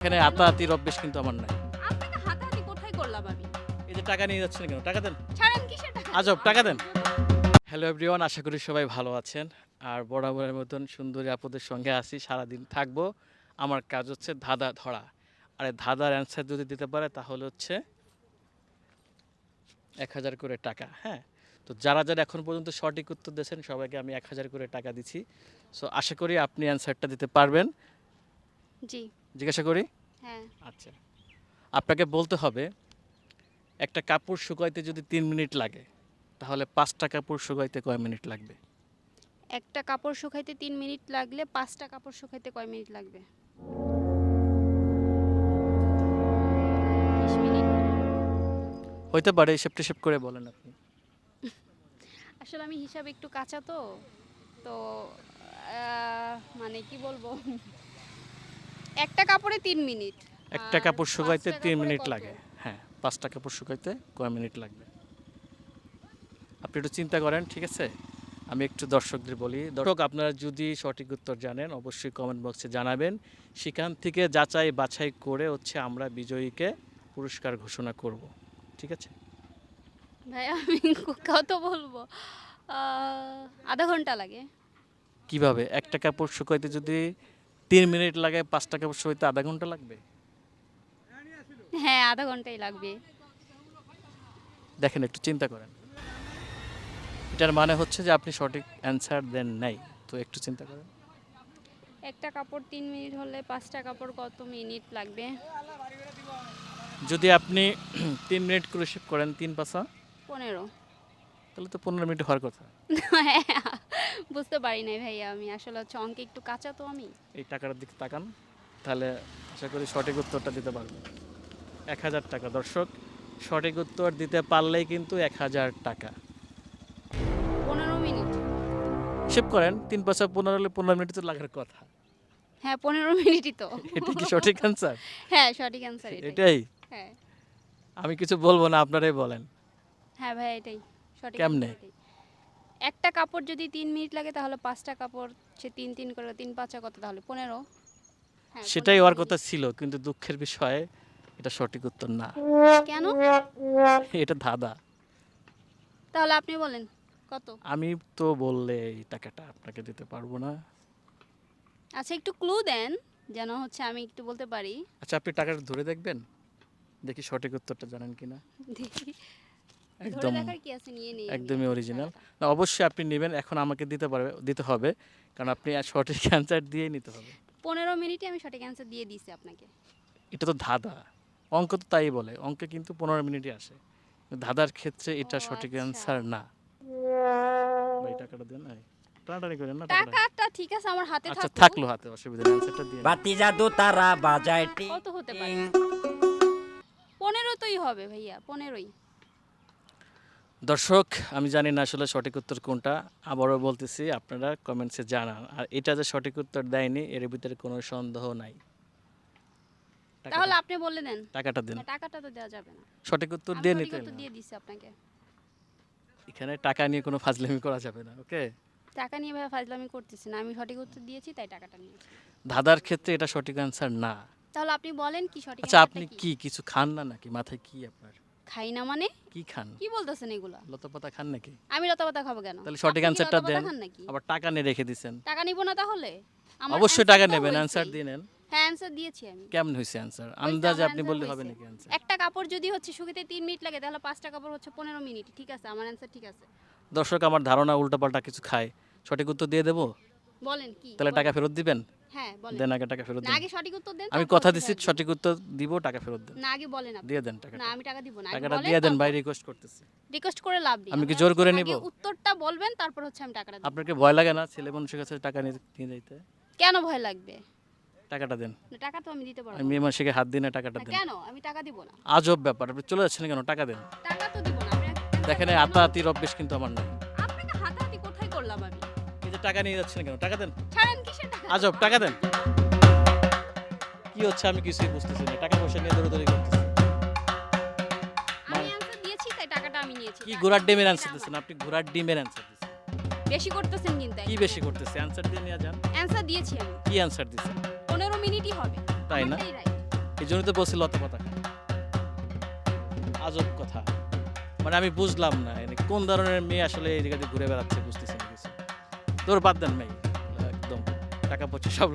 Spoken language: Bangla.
এখানে হাতাহাতির অভ্যেস কিন্তু আমার নাই। আপনাকে হাতাহাতি কোথায় করলাম আমি? এই যে টাকা নিয়ে যাচ্ছেন কেন? টাকা দেন। ছাড়েন কিসের টাকা? আজব টাকা দেন। হ্যালো এভরিওয়ান আশা করি সবাই ভালো আছেন। আর বরাবরের মতন সুন্দরী আপুদের সঙ্গে আসি সারাদিন থাকব। আমার কাজ হচ্ছে ধাঁধা ধরা। আর ধাঁধার অ্যান্সার যদি দিতে পারে তাহলে হচ্ছে এক হাজার করে টাকা হ্যাঁ? তো যারা যারা এখন পর্যন্ত সঠিক উত্তর দিয়েছেন সবাইকে আমি এক হাজার করে টাকা দিচ্ছি। সো আশা করি আপনি অ্যান্সারটা দিতে পারবেন। জি। জিজ্ঞাসা করি? হ্যাঁ। আচ্ছা। আপনাকে বলতে হবে একটা কাপড় শুকাইতে যদি তিন মিনিট লাগে তাহলে পাঁচটা কাপড় শুকাইতে কয় মিনিট লাগবে? একটা কাপড় শুকাইতে তিন মিনিট লাগলে পাঁচটা কাপড় শুকাইতে কয় মিনিট লাগবে? হইতে পারে হিসেব টিসেব করে বলেন আপনি। আসলে আমি হিসাব একটু কাঁচা তো তো মানে কি বলব? একটা কাপড়ে তিন মিনিট। একটা কাপড় শুকাইতে তিন মিনিট লাগে। হ্যাঁ পাঁচটা কাপড় শুকাইতে কয় মিনিট লাগবে? আপনি একটু চিন্তা করেন ঠিক আছে? আমি একটু দর্শকদের বলি। দর্শক আপনারা যদি সঠিক উত্তর জানেন অবশ্যই কমেন্ট বক্সে জানাবেন। সেখান থেকে যাচাই বাছাই করে হচ্ছে আমরা বিজয়ীকে পুরস্কার ঘোষণা করব ঠিক আছে? ভাই আমি কত বলব? আধা ঘণ্টা লাগে। কীভাবে? একটা কাপড় শুকাইতে যদি তিন মিনিট লাগে পাঁচটা কাপড় শুকাইতে আধা ঘণ্টা লাগবে? হ্যাঁ আধা ঘন্টাই লাগবে। দেখেন একটু চিন্তা করেন। এটার মানে হচ্ছে যে আপনি সঠিক অ্যান্সার দেন নাই তো একটু চিন্তা করেন। একটা কাপড় তিন মিনিট হলে পাঁচটা কাপড় কত মিনিট লাগবে? যদি আপনি তিন মিনিট করে করেন তিন পাশা পনেরো। তাহলে তো পনেরো মিনিট হওয়ার কথা। বুঝতে পারি নাই ভাইয়া আমি আসলে হচ্ছে অঙ্কে একটু কাঁচা তো আমি। এই টাকার দিকে তাকান তাহলে আশা করি সঠিক উত্তরটা দিতে পারবেন। এক হাজার টাকা দর্শক সঠিক উত্তর দিতে পারলেই কিন্তু এক হাজার টাকা। পনেরো মিনিট। হিসেব করেন তিন পাশা পনেরো হলে পনেরো মিনিট তো লাগার কথা। হ্যাঁ পনেরো মিনিটই তো। এটা কি সঠিক অ্যান্সার হ্যাঁ সঠিক অ্যান্সার এটাই। হ্যাঁ। আমি কিছু বলব না আপনারাই বলেন। হ্যাঁ ভাই এটাই। সঠিক কেমনে? একটা কাপড় যদি তিন মিনিট লাগে তাহলে পাঁচটা কাপড় সে তিন তিন করে তিন পাঁচা কত তাহলে? পনেরো। হ্যাঁ, সেটাই হওয়ার কথা ছিল কিন্তু দুঃখের বিষয় এটা সঠিক উত্তর না। কেন? এটা ধাঁধা। তাহলে আপনি বলেন কত? আমি তো বললে এই টাকাটা আপনাকে দিতে পারব না। আচ্ছা একটু ক্লু দেন যেন হচ্ছে আমি একটু বলতে পারি। আচ্ছা আপনি টাকাটা ধরে দেখবেন? দেখি সঠিক উত্তরটা জানেন কিনা। দেখি। একদম দেখার কি আছে? নিয়ে নিই আমি একদমই অরিজিনাল না অবশ্যই আপনি নেবেন এখন আমাকে দিতে পারবে দিতে হবে কারণ আপনি সঠিক অ্যান্সার দিয়েই নিতে হবে। পনেরো মিনিটে আমি সঠিক অ্যান্সার দিয়ে দিয়েছি আপনাকে। এটা তো ধাঁধা। অঙ্ক তো তাই বলে অঙ্কে কিন্তু পনেরো মিনিটই আসে। ধাঁধার ক্ষেত্রে এটা সঠিক আচ্ছা। অ্যান্সার না। ভাই টাকাটা দেন এই, টানাটানি করেন না টাকাটা। টাকাটা ঠিক আছে আমার হাতে আচ্ছা থাকল থাকল হাতে অসুবিধা নেই অ্যান্সারটা দিয়ে বাতি জাদু তারা বাজায় কত হতে পারে? টিং। পনেরোতেই হবে ভাইয়া পনেরোই। দর্শক আমি জানি না আসলে সঠিক উত্তর কোনটা। আবারও বলতেছি আপনারা কমেন্টসে জানান। আর এটা যে সঠিক উত্তর দেয়নি এর ভিতরে কোনো সন্দেহ নাই। তাহলে আপনি বলে দেন টাকাটা দিন। টাকাটা তো দেওয়া যাবে না। সঠিক উত্তর দিয়ে নিতে উত্তর দিয়ে দিছি আপনাকে। এখানে টাকা নিয়ে কোনো ফাজলামি করা যাবে না ওকে টাকা নিয়ে ভাই ফাজলামি করতেছি না। আমি সঠিক উত্তর দিয়েছি তাই টাকাটা নিয়েছি। ধাঁধার ক্ষেত্রে এটা সঠিক অ্যান্সার না। তাহলে আপনি বলেন কি সঠিক আচ্ছা আপনি কি? কি কিছু খান না নাকি? মাথায় কি আপনার? খাই না মানে? কি খান? কি বলতেছেন এগুলা? লতাপাতা খান নাকি? আমি লতাপাতা খাব কেন? তাহলে সঠিক অ্যান্সারটা দেন। আবার টাকা নিয়ে রেখে দিছেন। টাকা নিব না তাহলে? অবশ্যই টাকা নেবেন। অ্যান্সার দিয়ে নেন। হ্যাঁ অ্যান্সার দিয়েছি আমি। কেমন হয়েছে অ্যান্সার আন্দাজে আপনি বললে হবে। নাকি অ্যান্সার একটা কাপড় যদি হচ্ছে শুকিতে তিন মিনিট লাগে তাহলে পাঁচটা কাপড় হচ্ছে পনেরো মিনিট। ঠিক আছে আমার অ্যান্সার ঠিক আছে। দর্শক আমার ধারণা উল্টাপাল্টা কিছু খায়। সঠিক উত্তর দিয়ে দেবো? বলেন কি? তাহলে টাকা ফেরত দিবেন? হ্যাঁ বলেন। দেন আগে টাকা ফেরত দেন। আগে সঠিক উত্তর দেন আমি কথা হ্যাঁ, সঠিক উত্তর দিব টাকা ফেরত দেন। না আগে বলেন আপনি। দিয়ে দেন টাকাটা। না আমি টাকা দিব না টাকাটা দিয়ে দেন ভাই রিকোয়েস্ট করতেছি। রিকোয়েস্ট করে লাভ নেই। আমি কি জোর করে নিব? উত্তরটা বলবেন তারপর হচ্ছে আমি টাকাটা দিব। আপনার কি ভয় লাগে না ছেলে মানুষের কাছে টাকা নিয়ে যাইতে? কেন ভয় লাগবে? টাকাটা দেন। টাকা তো আমি দিতে পারব আমি মেয়ে মানুষকে হাত দিনে টাকাটা দেন। কেন? আমি টাকা দিব না। আজব ব্যাপার আপনি চলে যাচ্ছেন কেন? টাকা দেন। টাকা তো দিব না দেখেন এই আতাহাতির অভ্যেস কিন্তু আমার নাই। আপনাকে হাতাহাতি কোথায় করলাম আমি? এই যে টাকা নিয়ে যাচ্ছেন কেন? টাকা দেন। টাকা আজব টাকা দেন। কি হচ্ছে আমি কিছুই বুঝতেছি না টাকা পয়সা নিয়ে দৌড়াদৌড়ি করতেছি। আমি দিয়েছি তাই টাকাটা আমি নিয়েছি। কি ঘোড়ার ডিমের। অ্যান্সার দিচ্ছেন? আপনি ঘোড়ার ডিমের অ্যান্সার দিচ্ছেন। বেশি করতেছেন কিন্তু কি বেশি করতেছে? অ্যান্সার দিয়ে নিয়ে যান। অ্যানসার দিয়েছি আমি। কি অ্যান্সার দিচ্ছেন? পনেরো মিনিটই হবে। তাই না? আমারটাই right। এই জন্য তো বলছি লতা পাতা খায়। আজব কথা। মানে আমি বুঝলাম না মানে কোন ধরনের মেয়ে আসলে এই জায়গাতে ঘুরে বেড়াচ্ছে বুঝতেছি না কিছু। তোর বাদ দেন ভাই একদম টাকা পয়সা সব